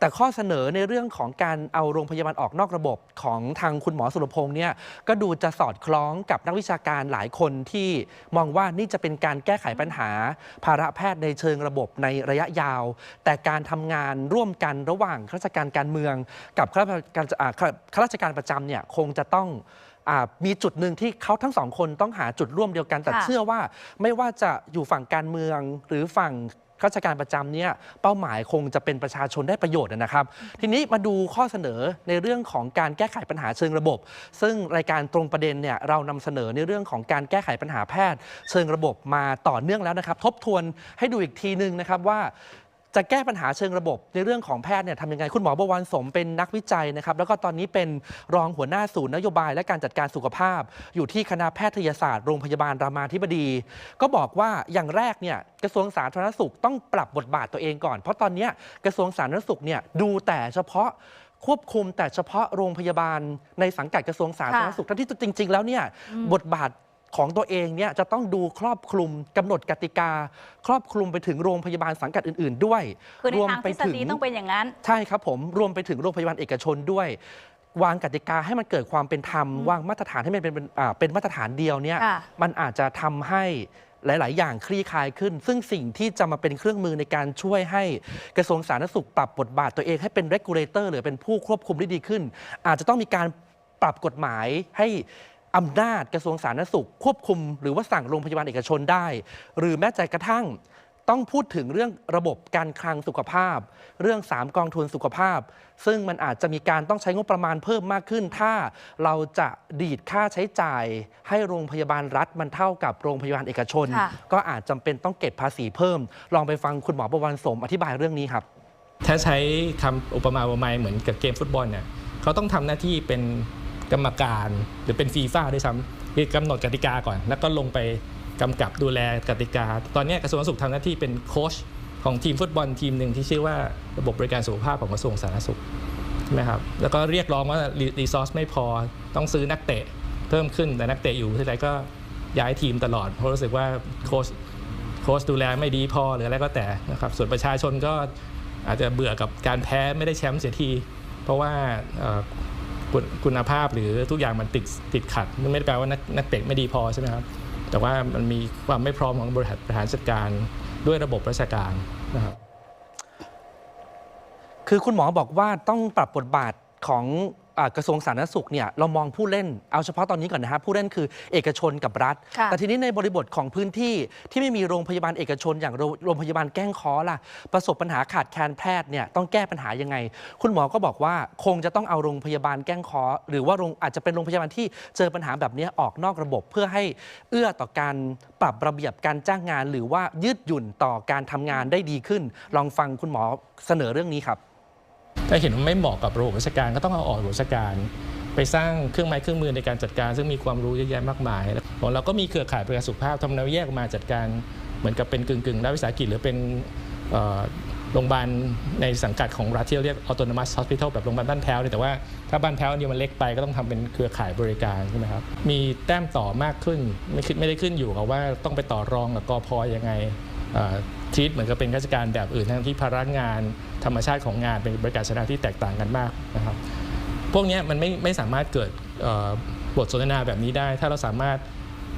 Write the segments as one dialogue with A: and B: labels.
A: แต่ข้อเสนอในเรื่องของการเอาโรงพยาบาลออกนอกระบบของทางคุณหมอสุรพงษ์เนี่ยก็ดูจะสอดคล้องกับนักวิชาการหลายคนที่มองว่านี่จะเป็นการแก้ไขปัญหา ภาระแพทย์ในเชิงระบบในระยะยาว แต่การทำงานร่วมกันระหว่างข้าราชการการเมือง กับข้าราชการประจำเนี่ยคงจะต้องมีจุดหนึ่งที่เขาทั้งสองคนต้องหาจุดร่วมเดียวกัน แต่เชื่อว่าไม่ว่าจะอยู่ฝั่งการเมืองหรือฝั่ง ข้าราชการประจำเนี่ยเป้าหมายคงจะเป็นประชาชนได้ประโยชน์นะครับ ทีนี้มาดูข้อเสนอในเรื่องของการแก้ไขปัญหาเชิงระบบ ซึ่งรายการตรงประเด็นเนี่ยเรานำเสนอในเรื่องของการแก้ไขปัญหาแพทย์ เชิงระบบมาต่อเนื่องแล้วนะครับ ทบทวนให้ดูอีกทีหนึ่งนะครับว่า จะแก้ปัญหาเชิงระบบในเรื่องของแพทย์เนี่ยทำยังไงคุณหมอบวรสมเป็นนักวิจัยนะครับแล้วก็ตอนนี้เป็นรองหัวหน้าศูนย์นโยบาย และการจัดการสุขภาพ อยู่ที่คณะแพทยศาสตร์โรงพยาบาลรามาธิบดี ก็บอกว่าอย่างแรกเนี่ยกระทรวงสาธารณสุขต้องปรับบทบาทตัวเองก่อน เพราะตอนเนี้ยกระทรวงสาธารณสุขเนี่ยดูแต่เฉพาะควบคุมแต่เฉพาะโรงพยาบาลในสังกัดกระทรวงสาธารณสุขทั้งที่จริง ๆ แล้วเนี่ยบทบาท ของตัวเองเนี่ยจะต้องดูครอบคลุมกำหนดกติกา ครอบคลุมไปถึงโรงพยาบาลสังกัดอื่น ๆ ด้วย
B: คือใน
A: รวม
B: ทาง
A: ไป
B: ทฤษ
A: ถึง
B: ฎีต้องเป็นอย่างนั้น
A: ใช่ครับผมรวมไปถึงโรงพยาบาลเอกชนด้วย วางกติกาให้มันเกิดความเป็นธรรมวางมาตรฐานให้มันเป็นเป็นอ่าเป็นมาตรฐานเดียวเนี่ย
B: ค่ะ
A: มันอาจจะทำให้หลาย ๆ อย่างคลี่คลายขึ้น ซึ่งสิ่งที่จะมาเป็นเครื่องมือในการช่วยให้กระทรวงสาธารณสุขปรับบทบาทตัวเองให้เป็น regulator หรือเป็นผู้ควบคุมได้ดีขึ้น อาจจะต้องมีการปรับกฎหมายให้ อำนาจกระทรวงสาธารณสุข ควบคุม หรือว่าสั่งโรงพยาบาลเอกชนได้ หรือแม้แต่กระทั่งต้องพูดถึงเรื่องระบบการคลังสุขภาพ เรื่อง 3 กองทุนสุขภาพ ซึ่งมันอาจจะมีการต้องใช้งบประมาณเพิ่มมากขึ้น ถ้าเราจะดีดค่าใช้จ่าย ให้โรงพยาบาลรัฐมันเท่ากับโรงพยาบาลเอกชน
B: ค่ะ
A: ก็อาจจำเป็นต้องเก็บภาษีเพิ่ม ลองไปฟังคุณหมอประวันสมอธิบายเรื่องนี้ครับ
C: ถ้าใช้คำอุปมาอุปไมยเหมือนกับเกมฟุตบอลเนี่ยเขาต้องทำหน้าที่เป็น กรรมการหรือเป็นฟีฟ่าด้วยซ้ำคือกำหนดกติกาก่อน แล้วก็ลงไปกำกับดูแลกติกา ตอนนี้กระทรวงสาธารณสุขทำหน้าที่เป็นโค้ชของทีมฟุตบอลทีมหนึ่งที่ชื่อว่าระบบบริการสุขภาพของกระทรวงสาธารณสุขใช่ไหมครับแล้วก็เรียกร้องว่ารีซอสไม่พอต้องซื้อนักเตะเพิ่มขึ้นแต่นักเตะอยู่ที่ไรก็ย้ายทีมตลอด เพราะรู้สึกว่าโค้ชโค้ชดูแลไม่ดีพอหรืออะไรก็แต่นะครับส่วนประชาชนก็อาจจะเบื่อกับการแพ้ไม่ได้แชมป์เสียที เพราะว่า คุณภาพหรือทุกอย่างมันติดติดขัด มันไม่ได้แปลว่านักนักเตะไม่ดีพอใช่ไหมครับ แต่ว่ามันมีความไม่พร้อมของบริหารบริหารจัดการด้วยระบบราชการนะครับ
A: คือคุณหมอบอกว่าต้องปรับบทบาทของ กระทรวงสาธารณสุขเนี่ยเรามองผู้เล่นเอาเฉพาะตอนนี้ก่อนนะฮะผู้เล่นคือเอกชนกับรัฐ
B: ค่ะ
A: แต่ทีนี้ในบริบทของพื้นที่ที่ไม่มีโรงพยาบาลเอกชน อย่างโรงโรงพยาบาลแก้งค้อล่ะ ประสบปัญหาขาดแคลนแพทย์เนี่ยต้องแก้ปัญหายังไง คุณหมอก็บอกว่าคงจะต้องเอาโรงพยาบาลแก้งค้อหรือว่าโรงอาจจะเป็นโรงพยาบาลที่เจอปัญหาแบบนี้ออกนอกระบบเพื่อให้เอื้อต่อการปรับระเบียบการจ้างงาน หรือว่ายืดหยุ่นต่อการทำงานได้ดีขึ้น ลองฟังคุณหมอเสนอเรื่องนี้ครับ
C: ถ้าเห็นว่าไม่เหมาะกับระบบราชการก็ต้องเอาออกระบบราชการ ไปสร้างเครื่องไม้เครื่องมือในการจัดการ ซึ่งมีความรู้เยอะแยะมากมายแล้วของเราก็มีเครือข่ายบริการสุขภาพทำแนวแยกมาจัดการ เหมือนกับเป็นกึ่งกึ่งๆรัฐวิสาหกิจหรือเป็นโรงพยาบาลในสังกัดของรัฐที่เรียก autonomous hospital แบบโรงพยาบาลบ้านแพ้วเนี่ยแต่ว่าถ้าบ้านแพ้วเนี่ยมันเล็กไปก็ต้องทำเป็นเครือข่ายบริการใช่ไหมครับ มีแต้มต่อมากขึ้น ไม่ขึ้นไม่ได้ขึ้นอยู่กับว่าต้องไปต่อรองกับกอพอยังไง ทีตเหมือนกับเป็นราชการแบบอื่นทั้งที่ภาระงานธรรมชาติของงานเป็นบริการสาธารณะที่แตกต่างกันมากนะครับ พวกเนี้ยมันไม่ไม่สามารถเกิดเอ่อบทสนทนาแบบนี้ได้ ถ้าเราสามารถ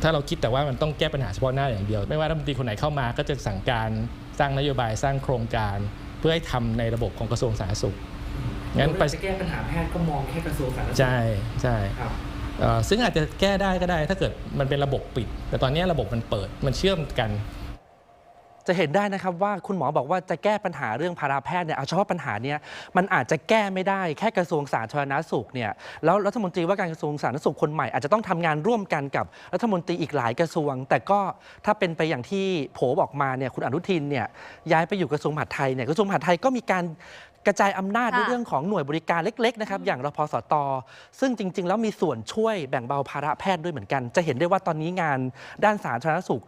C: ถ้าเราคิดแต่ว่ามันต้องแก้ปัญหาเฉพาะหน้าอย่างเดียว ไม่ว่ารัฐมนตรีคนไหนเข้ามาก็จะสั่งการสร้างนโยบายสร้างโครงการ เพื่อให้ทำในระบบของกระทรวงสาธารณสุขงั้นไป
A: จะแก้ปัญหาแพทย์ก็มองแค่กระทรวงสาธารณสุข
C: ใช่ใช่
A: ครับ
C: เอ่อซึ่งอาจจะแก้ได้ก็ได้ ถ้าเกิดมันเป็นระบบปิด แต่ตอนนี้ระบบมันเปิดมันเชื่อมกัน
A: จะเห็นได้นะครับว่าคุณหมอบอกว่าจะแก้ปัญหาเรื่องภาราแพทย์เนี่ยเอาเฉพาะปัญหาเนี้ยมันอาจจะแก้ไม่ได้แค่กระทรวงสาธารณสุขเนี่ยแล้วรัฐมนตรีว่าการกระทรวงสาธารณสุขคนใหม่อาจจะต้องทำงานร่วมกันกับรัฐมนตรีอีกหลายกระทรวง แต่ก็ถ้าเป็นไปอย่างที่โผบอกมาเนี่ยคุณอนุทินเนี่ยย้ายไปอยู่กระทรวงมหาดไทยเนี่ยกระทรวงมหาดไทยก็มีการ กระจายอำนาจ
B: ค่ะ
A: ในเรื่องของหน่วยบริการเล็กๆนะครับอย่างรพสต ซึ่งจริง ๆ แล้วมีส่วนช่วยแบ่งเบาภาระแพทย์ด้วยเหมือนกัน จะเห็นได้ว่าตอนนี้งานด้านสาธารณสุข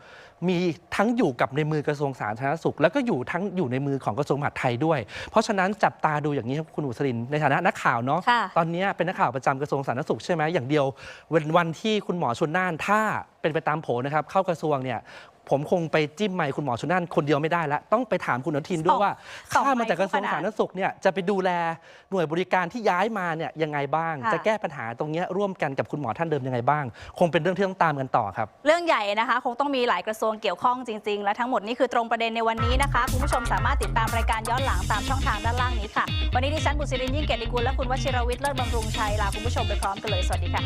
A: มีทั้งอยู่กับในมือกระทรวงสาธารณสุข แล้วก็อยู่ทั้งอยู่ในมือของกระทรวงมหาดไทยด้วย เพราะฉะนั้นจับตาดูอย่างนี้ครับคุณอุศรินในฐานะนักข่าวเนาะ
B: ค่ะ
A: ตอนนี้เป็นนักข่าวประจำกระทรวงสาธารณสุขใช่ไหมอย่างเดียววันวันที่คุณหมอชนน่านถ้าเป็นไปตามโผนะครับเข้ากระทรวงเนี่ย ผมคงไปจิ้มไมค์คุณหมอชนน่านคนเดียวไม่ได้แล้วต้องไปถามคุณอนุทินด้วยว่า
B: สอง
A: ข้ามาจากกระทรวง
B: ไมค์
A: สาธารณสุขเนี่ยจะไปดูแลหน่วยบริการที่ย้ายมาเนี่ยยังไงบ้าง
B: ค่ะ
A: จะแก้ปัญหาตรงเนี้ยร่วมกันกับคุณหมอท่านเดิมยังไงบ้าง คงเป็นเรื่องที่ต้องตามกันต่อครับ
B: เรื่องใหญ่นะคะ คงต้องมีหลายกระทรวงเกี่ยวข้องจริง ๆ และทั้งหมดนี่คือตรงประเด็นในวันนี้นะคะ คุณผู้ชมสามารถติดตามรายการย้อนหลังตามช่องทางด้านล่างนี้ค่ะ วันนี้ดิฉันบุษรินยิ่งเกียรติกุลและคุณวชิรวิทย์เลิศบำรุงชัยลาคุณผู้ชมไปพร้อมกันเลยสวัสดีค่ะ